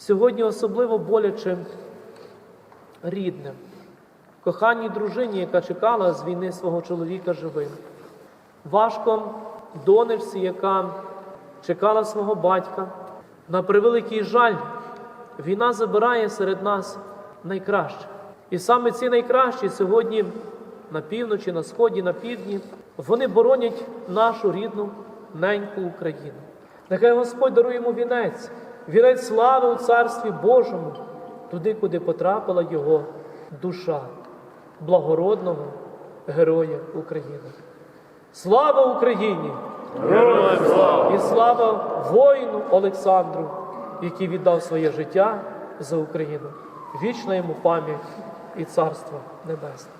Сьогодні особливо боляче рідним, коханій дружині, яка чекала з війни свого чоловіка живим. Важко донечці, яка чекала свого батька. На превеликий жаль, війна забирає серед нас найкраще. І саме ці найкращі сьогодні на півночі, на сході, на півдні, вони боронять нашу рідну неньку Україну. Нехай Господь дарує йому вінець, вінець слави у Царстві Божому, туди, куди потрапила його душа, благородного героя України. Слава Україні! Героям слава! І слава воїну Олександру, який віддав своє життя за Україну. Вічна йому пам'ять і царство небесне.